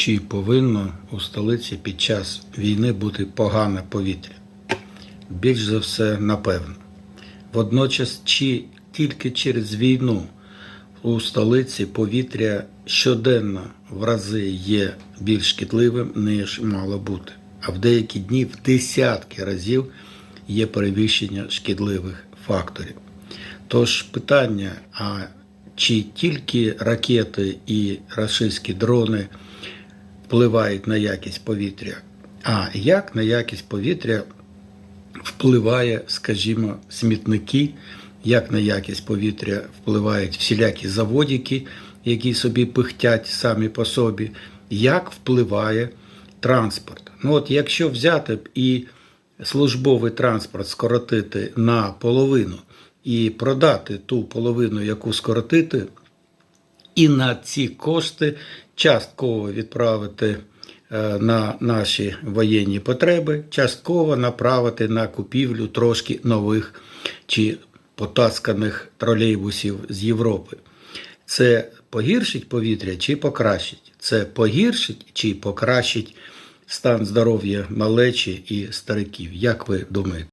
Чи повинно у столиці під час війни бути погане повітря? Більш за все, напевно. Водночас, чи тільки через війну у столиці повітря щоденно в рази є більш шкідливим, ніж мало бути. А в деякі дні в десятки разів є перевищення шкідливих факторів. Тож питання, а чи тільки ракети і рашистські дрони впливають на якість повітря, а як на якість повітря впливає, скажімо, смітники, як на якість повітря впливають всілякі заводики, які собі пихтять самі по собі, як впливає транспорт. Ну от якщо взяти б і службовий транспорт скоротити на половину і продати ту половину, яку скоротити, і на ці кошти частково відправити е, на наші воєнні потреби, частково направити на купівлю трошки нових чи потасканих тролейбусів з Європи. Це погіршить повітря чи покращить? Це погіршить чи покращить стан здоров'я малечі і стариків? Як ви думаєте?